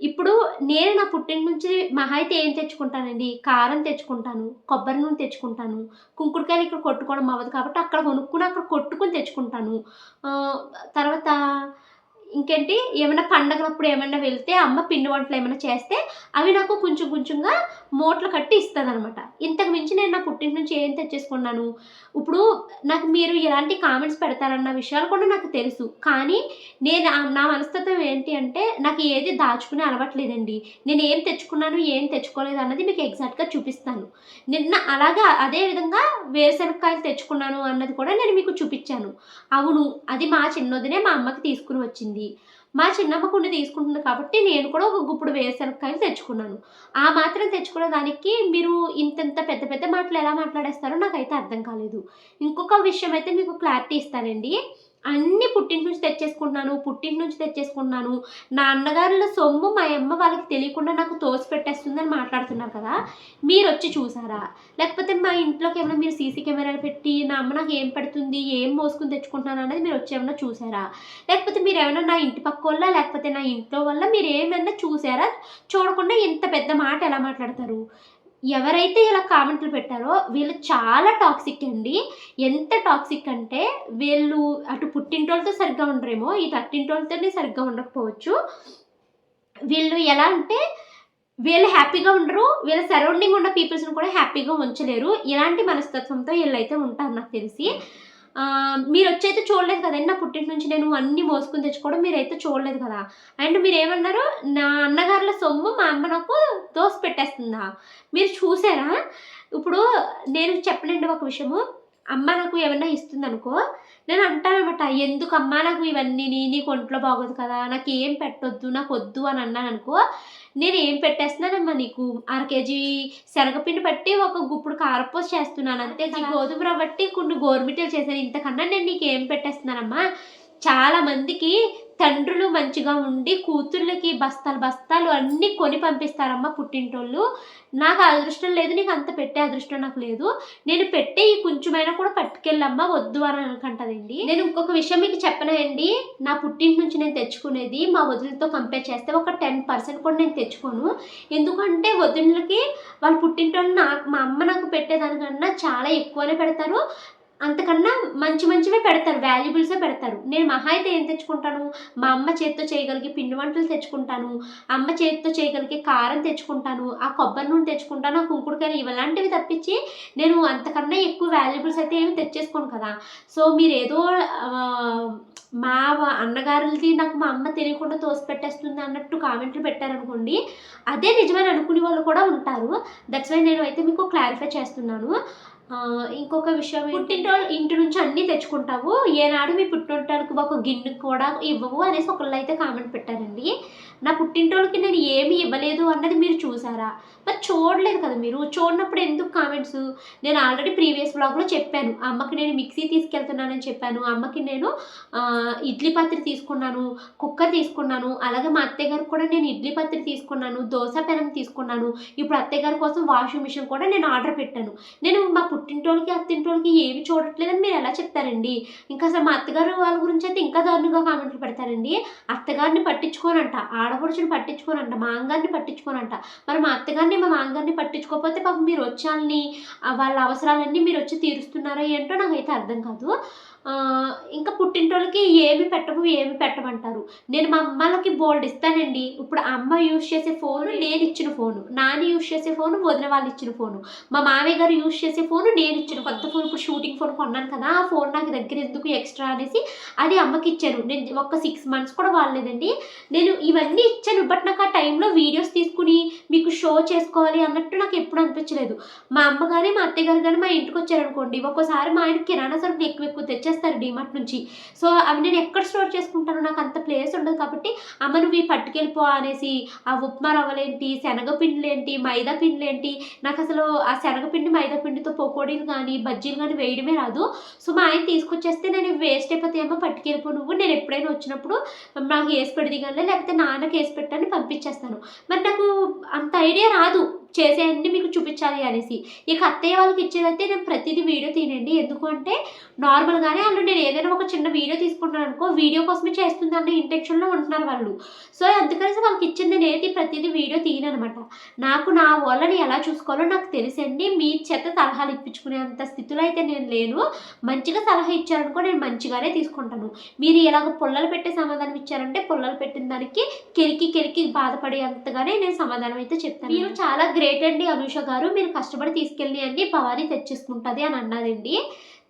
ఇప్పుడు నేను నా పుట్టింటి నుంచి మహా అయితే ఏం తెచ్చుకుంటానండి? కారం తెచ్చుకుంటాను కొబ్బరి నూనె తెచ్చుకుంటాను కుంకుడుకాయలు ఇక్కడ కొట్టుకోవడం అవ్వదు కాబట్టి అక్కడ కొనుక్కుని అక్కడ కొట్టుకుని తెచ్చుకుంటాను. తర్వాత ఇంకేంటి? ఏమైనా పండగలప్పుడు ఏమైనా వెళ్తే అమ్మ పిండి వంటలు ఏమైనా చేస్తే అవి నాకు కొంచెం కొంచెంగా మూటలు కట్టి ఇస్తుంది అనమాట ఇంతకు మించి నేను నా పుట్టింటి నుంచి ఏం తెచ్చేసుకున్నాను? ఇప్పుడు నాకు మీరు ఇలాంటి కామెంట్స్ పెడతారన్న విషయాలు కూడా నాకు తెలుసు. కానీ నేను నా మనస్తత్వం ఏంటి అంటే నాకు ఏది దాచుకునే అలవాట్లేదండి. నేను ఏం తెచ్చుకున్నాను ఏం తెచ్చుకోలేదు అన్నది మీకు ఎగ్జాక్ట్గా చూపిస్తాను. నిన్న అలాగా అదే విధంగా వేరుశనగకాయలు తెచ్చుకున్నాను అన్నది కూడా నేను మీకు చూపించాను. అవును అది మా చిన్నదినే మా అమ్మకి తీసుకుని వచ్చింది. మా చిన్నమ్మ కొన్ని తీసుకుంటుంది కాబట్టి నేను కూడా ఒక గుప్పుడు వేరుశనగకాయలు తెచ్చుకున్నాను. ఆ మాత్రం తెచ్చుకున్న దానికి మీరు ఇంతంత పెద్ద పెద్ద మాటలు ఎలా మాట్లాడేస్తారో నాకైతే అర్థం కాలేదు. ఇంకొక విషయం అయితే మీకు క్లారిటీ ఇస్తానండి. అన్ని పుట్టింటి నుంచి తెచ్చేసుకుంటున్నాను పుట్టింటి నుంచి తెచ్చేసుకుంటున్నాను. నా అన్నగారుల సొమ్ము మా అమ్మ వాళ్ళకి తెలియకుండా నాకు తోసి పెట్టేస్తుందని మాట్లాడుతున్నారు కదా మీరు వచ్చి చూసారా? లేకపోతే మా ఇంట్లోకి ఏమైనా మీరు సీసీ కెమెరాలు పెట్టి నా అమ్మ నాకు ఏం పెడుతుంది ఏం మోసుకుని తెచ్చుకుంటున్నాను అనేది మీరు వచ్చి ఏమైనా చూసారా? లేకపోతే మీరు ఏమైనా నా ఇంటి పక్క వల్ల లేకపోతే నా ఇంట్లో వల్ల మీరు ఏమైనా చూసారా? చూడకుండా ఇంత పెద్ద మాట ఎలా మాట్లాడతారు? ఎవరైతే ఇలా కామెంట్లు పెట్టారో వీళ్ళు చాలా టాక్సిక్ అండి. ఎంత టాక్సిక్ అంటే వీళ్ళు అటు పుట్టింటోళ్ళతో సరిగ్గా ఉండరేమో ఇటు అట్టింటోళ్ళతోనే సరిగ్గా ఉండకపోవచ్చు. వీళ్ళు ఎలా అంటే వీళ్ళు హ్యాపీగా ఉండరు వీళ్ళ సరౌండింగ్ ఉన్న పీపుల్స్ని కూడా హ్యాపీగా ఉంచలేరు. ఇలాంటి మనస్తత్వంతో వీళ్ళైతే ఉంటారు నాకు తెలిసి. మీరు వచ్చైతే చూడలేదు కదండి నా పుట్టింటి నుంచి నేను అన్ని మోసుకుని తెచ్చుకోవడం మీరైతే చూడలేదు కదా. అండ్ మీరు ఏమన్నారు నా అన్నగారుల సొమ్ము మా అమ్మ నాకు దోసి పెట్టేస్తుందా? మీరు చూసారా? ఇప్పుడు నేను చెప్పనండి ఒక విషయము. అమ్మ నాకు ఏమన్నా ఇస్తుంది అనుకో నేను అంటానమాట ఎందుకు అమ్మ నాకు ఇవన్నీ నీ- నీకు ఒంట్లో బాగోదు కదా నాకు ఏం పెట్టొద్దు నాకు వద్దు అని అన్నాను అనుకో నేను ఏం పెట్టేస్తున్నానమ్మా నీకు? అర కేజీ శనగపిండి పట్టి ఒక గుప్పుడు కారపూస చేస్తున్నాను అంతే గోధుమ రవ్వ బట్టి కొన్ని గోరుమిట్టలు చేశాను ఇంతకన్నా నేను నీకు ఏం పెట్టేస్తున్నానమ్మా? చాలా మందికి తండ్రులు మంచిగా ఉండి కూతుర్లకి బస్తాలు బస్తాలు అన్నీ కొని పంపిస్తారమ్మా పుట్టింటోళ్ళు. నాకు అదృష్టం లేదు నీకు అంత పెట్టే అదృష్టం నాకు లేదు. నేను పెట్టే ఈ కొంచెమైనా కూడా పట్టుకెళ్ళమ్మా వద్దు అని అనుకుంటుందండి. నేను ఇంకొక విషయం మీకు చెప్పనండి. నా పుట్టింటి నుంచి నేను తెచ్చుకునేది మా వదినతో కంపేర్ చేస్తే ఒక టెన్ పర్సెంట్ కూడా నేను తెచ్చుకోను. ఎందుకంటే వదినలకి వాళ్ళు పుట్టింటోళ్ళు నాకు మా అమ్మ నాకు పెట్టేదానికన్నా చాలా ఎక్కువనే పెడతారు. అంతకన్నా మంచి మంచివే పెడతారు వాల్యుబుల్సే పెడతారు. నేను మహా అయితే ఏం తెచ్చుకుంటాను? మా అమ్మ చేతితో చేయగలిగే పిండి వంటలు తెచ్చుకుంటాను. అమ్మ చేతితో చేయగలిగే కారం తెచ్చుకుంటాను. ఆ కొబ్బరి నూనె తెచ్చుకుంటాను. ఆ కుంకుడుకాయలు ఇలాంటివి తప్పించి నేను అంతకన్నా ఎక్కువ వాల్యుబుల్స్ అయితే ఏమి తెచ్చేసుకోను కదా. సో మీరు ఏదో మా అన్నగారులది నాకు మా అమ్మ తెలియకుండా తోసి పెట్టేస్తుంది అన్నట్టు కామెంట్లు పెట్టారనుకోండి అదే నిజమని అనుకునే వాళ్ళు కూడా ఉంటారు. దట్స్ వై నేను అయితే మీకు క్లారిఫై చేస్తున్నాను. ఇంకొక విషయం పుట్టింటోళ్ళు ఇంటి నుంచి అన్నీ తెచ్చుకుంటావు. ఏనాడు మీ పుట్టింటోళ్ళకి ఒక గిన్నె కూడా ఇవ్వవు అనేసి ఒకళ్ళు అయితే కామెంట్ పెట్టారండి. నా పుట్టినరోజుకి నేను ఏమి ఇవ్వలేదు అన్నది మీరు చూసారా? మరి చూడలేదు కదా మీరు? చూడనప్పుడు ఎందుకు కామెంట్స్ నేను ఆల్రెడీ ప్రీవియస్ బ్లాగ్లో చెప్పాను. అమ్మకి నేను మిక్సీ తీసుకెళ్తున్నానని చెప్పాను. అమ్మకి నేను ఇడ్లీ పత్రి తీసుకున్నాను కుక్కర్ తీసుకున్నాను అలాగే మా అత్తయ్య గారికి కూడా నేను ఇడ్లీ పత్రి తీసుకున్నాను దోశ పెనం తీసుకున్నాను. ఇప్పుడు అత్తయ్య గారి కోసం వాషింగ్ మిషన్ కూడా నేను ఆర్డర్ పెట్టాను. నేను మా పుట్టింటోళ్ళకి అత్తింటోళ్ళకి ఏమి చూడట్లేదని మీరు ఎలా చెప్తారండి? ఇంకా అసలు మా అత్తగారు వాళ్ళ గురించి అయితే ఇంకా దారుణంగా కామెంట్లు పెడతారండి. అత్తగారిని పట్టించుకోనంట. ఆడపడుచుని పట్టించుకోనంట మా అంగాన్ని పట్టించుకోనంట. మరి మా అత్తగారిని మా మాంగారిని పట్టించుకోకపోతే పాపం మీరు వచ్చాలని వాళ్ళ అవసరాలన్నీ మీరు వచ్చి తీరుస్తున్నారో ఏంటో నాకైతే అర్థం కాదు. ఇంకా పుట్టింటోళ్ళకి ఏమి పెట్టము ఏమి పెట్టమంటారు? నేను మా అమ్మలకి బోల్డ్ ఇస్తానండి. ఇప్పుడు అమ్మ యూజ్ చేసే ఫోన్ నేను ఇచ్చిన ఫోను. నాని యూజ్ చేసే ఫోను వదిన వాళ్ళు ఇచ్చిన ఫోను. మా మామయ్య గారు యూజ్ చేసే ఫోను నేను ఇచ్చిన కొత్త ఫోన్. ఇప్పుడు షూటింగ్ ఫోన్ కొన్నాను కదా ఆ ఫోన్ నాకు దగ్గర ఎందుకు ఎక్స్ట్రా అనేసి అది అమ్మకి ఇచ్చాను నేను ఒక సిక్స్ మంత్స్ కూడా వాడలేదండి. నేను ఇవన్నీ ఇచ్చాను బట్ నాకు ఆ టైంలో వీడియోస్ తీసుకుని మీకు షో చేసుకోవాలి అన్నట్టు నాకు ఎప్పుడు అనిపించలేదు. మా అమ్మ కానీ మా అత్తయ్య గారు కానీ మా ఇంటికి వచ్చారనుకోండి ఒక్కోసారి మా ఆయన కిరాణా సరుకులు ఎక్కువ ఎక్కువ తెచ్చేస్తారు. డిమార్ట్ నుంచి. సో అవి నేను ఎక్కడ స్టోర్ చేసుకుంటాను నాకు అంత ప్లేస్ ఉండదు కాబట్టి అమ్మ నువ్వు పట్టుకెళ్ళిపో అనేసి ఆ ఉప్మా రవ్వలేంటి శనగపిండిలేంటి మైదా పిండిలేంటి నాకు అసలు ఆ శనగపిండి మైదా పిండితో పకోడీలు కానీ బజ్జీలు కానీ వేయడమే రాదు. సో మా ఆయన తీసుకొచ్చేస్తే నేను వేస్ట్ అయిపోతాయేమో పట్టుకెళ్ళిపో నువ్వు. నేను ఎప్పుడైనా వచ్చినప్పుడు నాకు వేసి పెడిది కానీ లేకపోతే నాన్నకి వేసి పెట్టని పంపించేస్తాను. మరి నాకు అంత ఐడియా రాదు. చేసేయన్నీ మీకు చూపించాలి అనేసి. ఇక అత్తయ్య వాళ్ళకి ఇచ్చేదైతే నేను ప్రతిదీ వీడియో తీనండి. ఎందుకంటే నార్మల్గానే వాళ్ళు నేను ఏదైనా ఒక చిన్న వీడియో తీసుకుంటాను అనుకో వీడియో కోసమే చేస్తుంది అన్న ఇంటెన్షన్లో ఉంటున్నారు వాళ్ళు. సో అందుకనేసి వాళ్ళకి ఇచ్చింది నేనైతే ప్రతిదీ వీడియో తీయనమాట నాకు నా వాళ్ళని ఎలా చూసుకోవాలో నాకు తెలిసండి. మీ చేత సలహాలు ఇప్పించుకునేంత స్థితిలో అయితే నేను లేను. మంచిగా సలహా ఇచ్చారనుకో నేను మంచిగానే తీసుకుంటాను. మీరు ఇలాగ పుల్లలు పెట్టే సమాధానం ఇచ్చారంటే పుల్లలు పెట్టిన దానికి కెరికి కెరికి బాధపడే బాధపడేంతగానే నేను సమాధానం అయితే చెప్తాను. మీరు చాలా గ్రేట్ అండి అనుష గారు. మీరు కష్టపడి తీసుకెళ్ళి అండి భవానీ తెచ్చేసుకుంటుంది అని అన్నదండి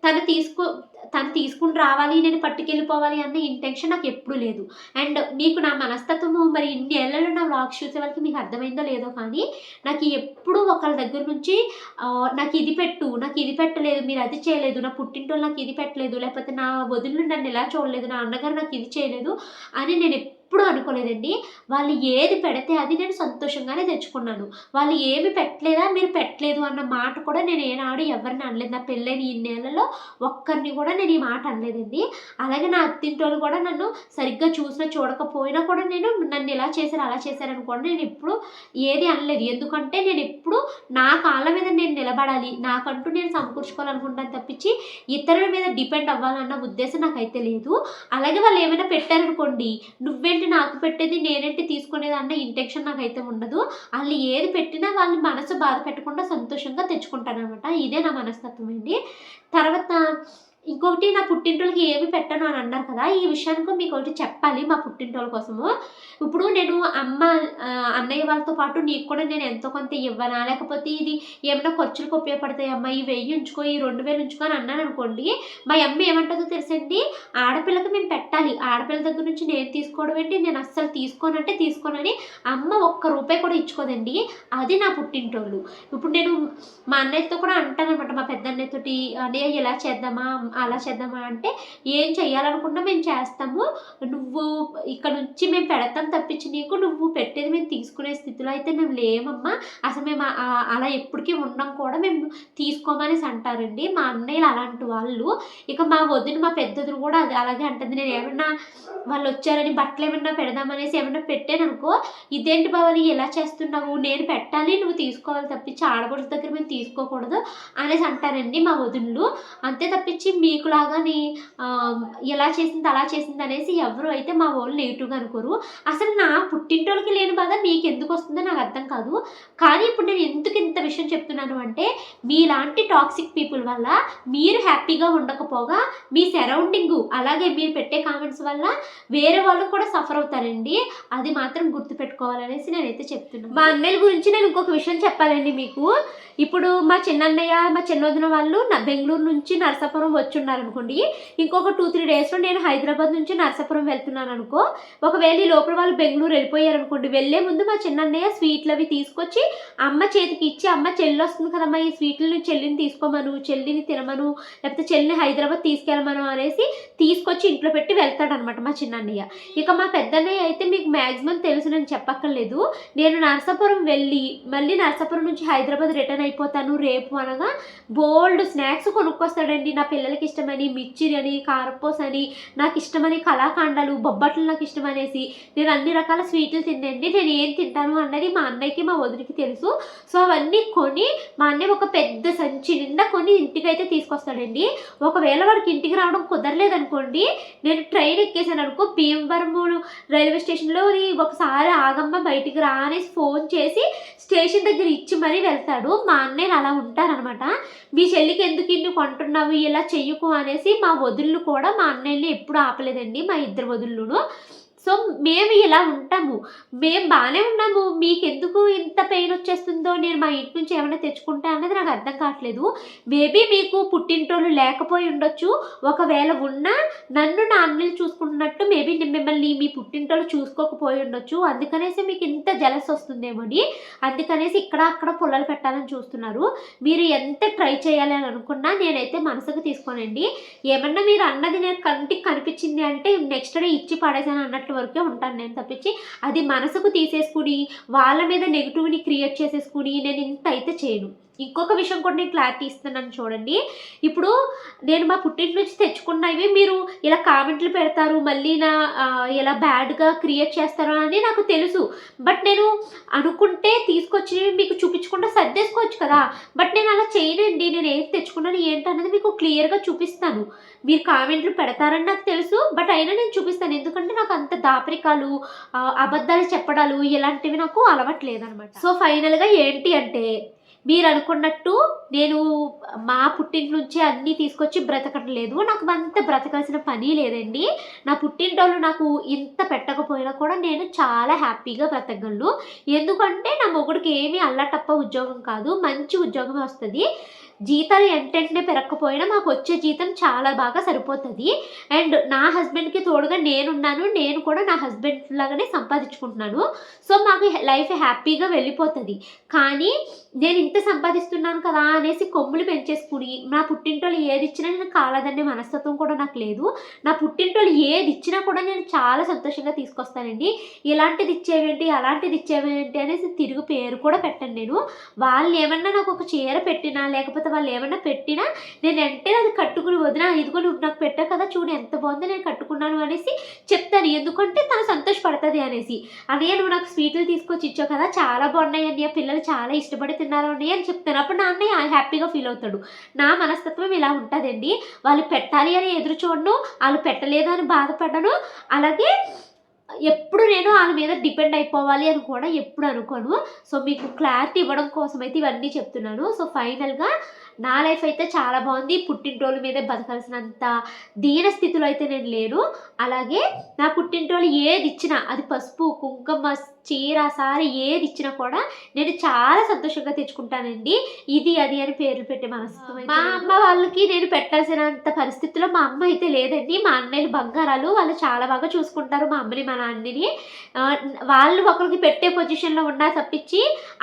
తను తీసుకు తను తీసుకుని రావాలి నేను పట్టుకెళ్ళిపోవాలి అన్న ఇంటెన్షన్ నాకు ఎప్పుడూ లేదు. అండ్ మీకు నా మనస్తత్వము మరి ఇన్ని ఏళ్ళలో నా వ్లాగ్స్ చూసే వాళ్ళకి మీకు అర్థమైందో లేదో కానీ నాకు ఎప్పుడూ ఒకళ్ళ దగ్గర నుంచి నాకు ఇది పెట్టు నాకు ఇది పెట్టలేదు మీరు అది చేయలేదు నా పుట్టింటోళ్ళు నాకు ఇది పెట్టలేదు లేకపోతే నా వదులు నన్ను ఎలా చూడలేదు నా అన్నగారు నాకు ఇది చేయలేదు అని నేను ఎప్పుడు అనుకోలేదండి. వాళ్ళు ఏది పెడితే అది నేను సంతోషంగానే తెచ్చుకున్నాను. వాళ్ళు ఏమి పెట్టలేదా మీరు పెట్టలేదు అన్న మాట కూడా నేను ఏనాడు ఎవరిని అనలేదు. నా పెళ్ళైన ఈ నెలలో ఒక్కరిని కూడా నేను ఈ మాట అనలేదండి. అలాగే నా అత్తింటోళ్ళు కూడా నన్ను సరిగ్గా చూసినా చూడకపోయినా కూడా నేను నన్ను ఇలా చేశారు అలా చేశారు అనుకోండి నేను ఎప్పుడు ఏది అనలేదు. ఎందుకంటే నేను ఎప్పుడు నా కాళ్ళ మీద నేను నిలబడాలి. నాకంటూ నేను సమకూర్చుకోవాలనుకుంటాను తప్పించి ఇతరుల మీద డిపెండ్ అవ్వాలన్న ఉద్దేశం నాకైతే లేదు. అలాగే వాళ్ళు ఏమైనా పెట్టారనుకోండి నువ్వే నువ్వేంటి నాకు పెట్టేది నేనేంటి తీసుకునేది అన్న ఇంటెన్షన్ నాకైతే ఉండదు. వాళ్ళు ఏది పెట్టినా వాళ్ళని మనసు బాధ పెట్టకుండా సంతోషంగా తెచ్చుకుంటాను అనమాట ఇదే నా మనస్తత్వం అండి. తర్వాత ఇంకొకటి నా పుట్టింటోళ్ళకి ఏమి పెట్టను అని అన్నారు కదా ఈ విషయానికి మీకు ఒకటి చెప్పాలి మా పుట్టింటోళ్ళ కోసము. ఇప్పుడు నేను అమ్మ అన్నయ్య వాళ్ళతో పాటు నీకు కూడా నేను ఎంతో కొంత ఇవ్వనా? లేకపోతే ఇది ఏమైనా ఖర్చులకు ఉపయోగపడతాయి అమ్మ ఈ వెయ్యి ఉంచుకో ఈ రెండు వేలు ఉంచుకో అని అన్నాను అనుకోండి మా అమ్మ ఏమంటుందో తెలుసండి? ఆడపిల్లకి మేము పెట్టాలి. ఆడపిల్ల దగ్గర నుంచి నేను తీసుకోవడం ఏంటి? నేను అస్సలు తీసుకోనంటే తీసుకోనని అమ్మ ఒక్క రూపాయి కూడా ఇచ్చుకోదండి. అది నా పుట్టింటోళ్ళు. ఇప్పుడు నేను మా అన్నయ్యతో కూడా అంటాను అనమాట మా పెద్ద అన్నయ్యతోటి అనే ఇలా చేద్దామా? అలా చేద్దామా? అంటే ఏం చేయాలనుకున్నా మేము చేస్తాము. నువ్వు ఇక్కడ నుంచి మేము పెడతాం తప్పించి నీకు నువ్వు పెట్టేది మేము తీసుకునే స్థితిలో అయితే మేము లేమమ్మా. అసలు మేము అలా ఎప్పటికీ ఉన్నాం కూడా మేము తీసుకోమనేసి అంటారండి. మా అన్నయ్యలు అలాంటి వాళ్ళు. ఇక మా వదిన మా పెద్దదులు కూడా అది అలాగే అంటుంది. నేను ఏమన్నా వాళ్ళు వచ్చారని బట్టలు ఏమన్నా పెడదామనేసి ఏమన్నా పెట్టాను అనుకో ఇదేంటి బావని ఎలా చేస్తున్నావు? నేను పెట్టాలి నువ్వు తీసుకోవాలి తప్పించి ఆడపడుచు దగ్గర మేము తీసుకోకూడదు అనేసి అంటారండి మా వదులు అంతే తప్పించి మీకులాగాని నీ ఎలా చేసింది అలా చేసింది అనేసి ఎవరు అయితే మా వాళ్ళు నెగిటివ్గా అనుకోరు. అసలు నా పుట్టింటోళ్ళకి లేని బాధ మీకు ఎందుకు వస్తుందో నాకు అర్థం కాదు. కానీ ఇప్పుడు నేను ఎందుకు ఇంత విషయం చెప్తున్నాను అంటే మీలాంటి టాక్సిక్ పీపుల్ వల్ల మీరు హ్యాపీగా ఉండకపోగా మీ సరౌండింగ్ అలాగే మీరు పెట్టే కామెంట్స్ వల్ల వేరే వాళ్ళు కూడా సఫర్ అవుతారండి. అది మాత్రం గుర్తుపెట్టుకోవాలనేసి నేనైతే చెప్తున్నాను. మా అన్నయ్య గురించి నేను ఇంకొక విషయం చెప్పాలండి మీకు. ఇప్పుడు మా చిన్నన్నయ్య మా చిన్నవదిన వాళ్ళు బెంగళూరు నుంచి నరసాపురం వచ్చి ఉన్నారనుకోండి ఇంకొక టూ త్రీ డేస్లో నేను హైదరాబాద్ నుంచి నరసాపురం వెళ్తున్నాను అనుకో ఒకవేళ ఈ లోపల వాళ్ళు బెంగళూరు వెళ్ళిపోయారు అనుకోండి వెళ్ళే ముందు మా చిన్నన్నయ్య స్వీట్లు అవి తీసుకొచ్చి అమ్మ చేతికి ఇచ్చి అమ్మ చెల్లి వస్తుంది కదమ్మా ఈ స్వీట్లను చెల్లిని తీసుకోమను చెల్లిని తినమను లేకపోతే చెల్లిని హైదరాబాద్ తీసుకెళ్ళమను అనేసి తీసుకొచ్చి ఇంట్లో పెట్టి వెళ్తాడనమాట మా చిన్నన్నయ్య. ఇక మా పెద్దన్నయ్య అయితే మీకు మ్యాక్సిమం తెలుసు నేను చెప్పక్కర్లేదు. నేను నరసాపురం వెళ్ళి మళ్ళీ నరసాపురం నుంచి హైదరాబాద్ రిటర్న్ అయిపోతాను రేపు అనగా బోల్డ్ స్నాక్స్ కొనుక్కొస్తాడండి. నా పిల్లలకి ఇష్టమని మిర్చి అని కారపోస్ అని నాకు ఇష్టమని కళాఖండాలు బొబ్బట్లు నాకు ఇష్టం అనేసి నేను అన్ని రకాల స్వీట్లు తినండి నేను ఏం తింటాను అన్నది మా అన్నయ్యకి మా వదిలికి తెలుసు. సో అవన్నీ కొని మా అన్నయ్య ఒక పెద్ద సంచి నిండా కొని ఇంటికైతే తీసుకొస్తాడండి. ఒకవేళ వాడికి ఇంటికి రావడం అనుకోండి నేను ట్రైన్ ఎక్కేసాను అనుకో భీమవరం రైల్వే స్టేషన్లో ఒకసారి ఆగమ్మ బయటికి రా అనేసి ఫోన్ చేసి స్టేషన్ దగ్గర ఇచ్చి మరీ వెళ్తాడు. మా అన్నయ్య అలా ఉంటారనమాట మీ చెల్లికి ఎందుకు ఇన్ని కొంటున్నావు? ఇలా చెయ్యకు అనేసి మా వదుళ్ళు కూడా మా అన్నయ్యని ఎప్పుడు ఆపలేదండి మా ఇద్దరు వదుళ్ళును సో మేము ఇలా ఉంటాము. మేము బాగానే ఉన్నాము. మీకు ఎందుకు ఇంత పెయిన్ వచ్చేస్తుందో నేను మా ఇంటి నుంచి ఏమైనా తెచ్చుకుంటా అన్నది నాకు అర్థం కావట్లేదు. మేబీ మీకు పుట్టింటోళ్ళు లేకపోయి ఉండొచ్చు. ఒకవేళ ఉన్నా నన్ను నా అన్నలు చూసుకుంటున్నట్టు మేబీ మిమ్మల్ని మీ పుట్టింటోళ్ళు చూసుకోకపోయి ఉండొచ్చు. అందుకనేసి మీకు ఇంత జలస్ వస్తుందేమో అని. అందుకనేసి ఇక్కడ అక్కడ పుల్లలు పెట్టాలని చూస్తున్నారు. మీరు ఎంత ట్రై చేయాలి అని అనుకున్నా నేనైతే మనసుకు తీసుకోనండి. ఏమన్నా మీరు అన్నది నేను కంటికి కనిపించింది అంటే నెక్స్ట్ డే ఇచ్చి పడేసాను అన్నట్టు వరకే ఉంటాను నేను తప్పించి అది మనసుకు తీసేసుకుని వాళ్ళ మీద నెగిటివ్ని క్రియేట్ చేసేసుకుని నేను ఇంత అయితే చేయను. ఇంకొక విషయం కూడా నేను క్లారిటీ ఇస్తున్నాను చూడండి. ఇప్పుడు నేను మా పుట్టింటి నుంచి తెచ్చుకున్నవి మీరు ఇలా కామెంట్లు పెడతారు మళ్ళీ నా ఇలా బ్యాడ్గా క్రియేట్ చేస్తారు అని నాకు తెలుసు. బట్ నేను అనుకుంటే తీసుకొచ్చినవి మీకు చూపించకుండా సర్దేసుకోవచ్చు కదా. బట్ నేను అలా చేయనండి. నేను ఏం తెచ్చుకున్నాను ఏంటన్నది మీకు క్లియర్గా చూపిస్తాను. మీరు కామెంట్లు పెడతారని నాకు తెలుసు. బట్ అయినా నేను చూపిస్తాను. ఎందుకంటే నాకు అంత దాపరికాలు అబద్ధాలు చెప్పడాలు ఇలాంటివి నాకు అలవట్లేదనమాట సో ఫైనల్గా ఏంటి అంటే మీరు అనుకున్నట్టు నేను మా పుట్టింటి నుంచే అన్నీ తీసుకొచ్చి బ్రతకడం లేదు నాకు అంత బ్రతకాల్సిన పని లేదండి. నా పుట్టింటోళ్ళు నాకు ఇంత పెట్టకపోయినా కూడా నేను చాలా హ్యాపీగా బ్రతకగలను. ఎందుకంటే నా మొగుడికి ఏమీ అల్లటప్ప ఉద్యోగం కాదు. మంచి ఉద్యోగం వస్తుంది. జీతాలు ఎంటెంటనే పెరగకపోయినా మాకు వచ్చే జీతం చాలా బాగా సరిపోతుంది. అండ్ నా హస్బెండ్కి తోడుగా నేనున్నాను నేను కూడా నా హస్బెండ్ లాగానే సంపాదించుకుంటున్నాను. సో మాకు లైఫ్ హ్యాపీగా వెళ్ళిపోతుంది. కానీ నేను ఇంత సంపాదిస్తున్నాను కదా అనేసి కొమ్ములు పెంచేసుకుని నా పుట్టింటోళ్ళు ఏది ఇచ్చినా నేను కాలదనే మనస్తత్వం కూడా నాకు లేదు. నా పుట్టింటోళ్ళు ఏది ఇచ్చినా కూడా నేను చాలా సంతోషంగా తీసుకొస్తానండి. ఇలాంటిది ఇచ్చేవేంటి అలాంటిది ఇచ్చేవేంటి అనేసి తిరుగు పేరు కూడా పెట్టండి నేను. వాళ్ళు ఏమన్నా నాకు ఒక చీర పెట్టినా లేకపోతే వాళ్ళు ఏమైనా పెట్టినా నేను వెంటనే అది కట్టుకుని వదిన ఇదిగో నువ్వు నాకు పెట్టావు కదా చూడు ఎంత బాగుందో నేను కట్టుకున్నాను అనేసి చెప్తాను. ఎందుకంటే తను సంతోషపడుతుంది అనేసి. అదే నువ్వు నాకు స్వీట్లు తీసుకొచ్చి ఇచ్చావు కదా చాలా బాగున్నాయి అన్నయ్య పిల్లలు చాలా ఇష్టపడి తిన్నారు అన్నయ్య అని చెప్తాను. అప్పుడు నా అన్నయ్య హ్యాపీగా ఫీల్ అవుతాడు. నా మనస్తత్వం ఇలా ఉంటుందండి. వాళ్ళు పెట్టాలి అని ఎదురు చూడను వాళ్ళు పెట్టలేదు అని బాధపడను. అలాగే ఎప్పుడు నేను వాళ్ళ మీద డిపెండ్ అయిపోవాలి అని కూడా ఎప్పుడు అనుకోను. సో మీకు క్లారిటీ ఇవ్వడం కోసం అయితే ఇవన్నీ చెప్తున్నాను. సో ఫైనల్గా నా లైఫ్ అయితే చాలా బాగుంది. పుట్టింటోళ్ళ మీదే బతకాల్సినంత దీన స్థితిలో అయితే నేను లేను. అలాగే నా పుట్టింటోళ్ళు ఏది ఇచ్చినా అది పసుపు కుంకుమ చీర సారి ఏది ఇచ్చినా కూడా నేను చాలా సంతోషంగా తెచ్చుకుంటానండి. ఇది అది అని పేర్లు పెట్టే మనస్తత్వం మా అమ్మ వాళ్ళకి నేను పెట్టాల్సినంత పరిస్థితిలో మా అమ్మ అయితే లేదండి. మా అన్నయ్యలు బంగారాలు వాళ్ళు చాలా బాగా చూసుకుంటారు మా అమ్మని మా నాన్నని. వాళ్ళు ఒకరికి పెట్టే పొజిషన్లో ఉన్నా తప్పించి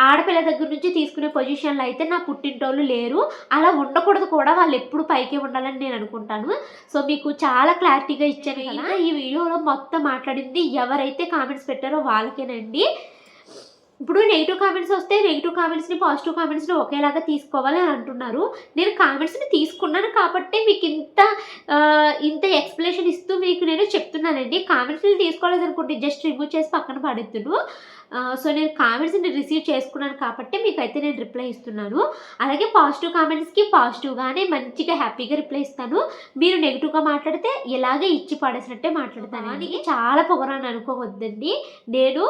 ఆడపిల్ల దగ్గర నుంచి తీసుకునే పొజిషన్లో అయితే నా పుట్టింటోళ్ళు లేరు. అలా ఉండకూడదు కూడా వాళ్ళు ఎప్పుడు పైకే ఉండాలని నేను అనుకుంటాను. సో మీకు చాలా క్లారిటీగా ఇచ్చాను కదా. ఈ వీడియోలో మొత్తం మాట్లాడింది ఎవరైతే కామెంట్స్ పెట్టారో వాళ్ళకేనండి. ఇప్పుడు నెగిటివ్ కామెంట్స్ వస్తే నెగిటివ్ కామెంట్స్ని పాజిటివ్ కామెంట్స్ని ఒకేలాగా తీసుకోవాలి అని అంటున్నారు. నేను కామెంట్స్ని తీసుకున్నాను కాబట్టి మీకు ఇంత ఇంత ఎక్స్ప్లెనేషన్ ఇస్తూ మీకు నేను చెప్తున్నానండి. కామెంట్స్ని తీసుకోలేదు అనుకుంటే జస్ట్ రిమూవ్ చేసి పక్కన పడేద్దును. సో నేను కామెంట్స్ని రిసీవ్ చేసుకున్నాను కాబట్టి మీకు అయితే నేను రిప్లై ఇస్తున్నాను. అలాగే పాజిటివ్ కామెంట్స్కి పాజిటివ్గానే మంచిగా హ్యాపీగా రిప్లై ఇస్తాను. మీరు నెగిటివ్గా మాట్లాడితే ఇలాగే ఇచ్చి పడేసినట్టే మాట్లాడతాను అని చాలా పొగరాని అనుకోవద్దండి. నేను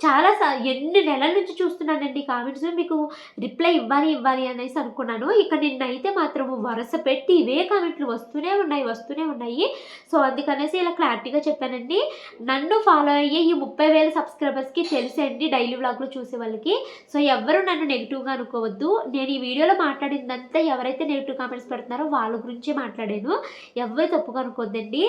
చాలా స ఎన్ని నెలల నుంచి చూస్తున్నానండి కామెంట్స్. మీకు రిప్లై ఇవ్వాలి ఇవ్వాలి అనేసి అనుకున్నాను. ఇక నిన్నైతే మాత్రం వరుస పెట్టి ఇవే కామెంట్లు వస్తూనే ఉన్నాయి వస్తూనే ఉన్నాయి. సో అందుకనేసి ఇలా క్లారిటీగా చెప్పానండి. నన్ను ఫాలో అయ్యే ఈ ముప్పై వేల సబ్స్క్రైబర్స్కి తెలిసండి డైలీ వ్లాగ్లో చూసే వాళ్ళకి? సో ఎవరు నన్ను నెగిటివ్గా అనుకోవద్దు. నేను ఈ వీడియోలో మాట్లాడిందంతా ఎవరైతే నెగిటివ్ కామెంట్స్ పెడుతున్నారో వాళ్ళ గురించే మాట్లాడాను. ఎవరు తప్పుగా అనుకోవద్దండి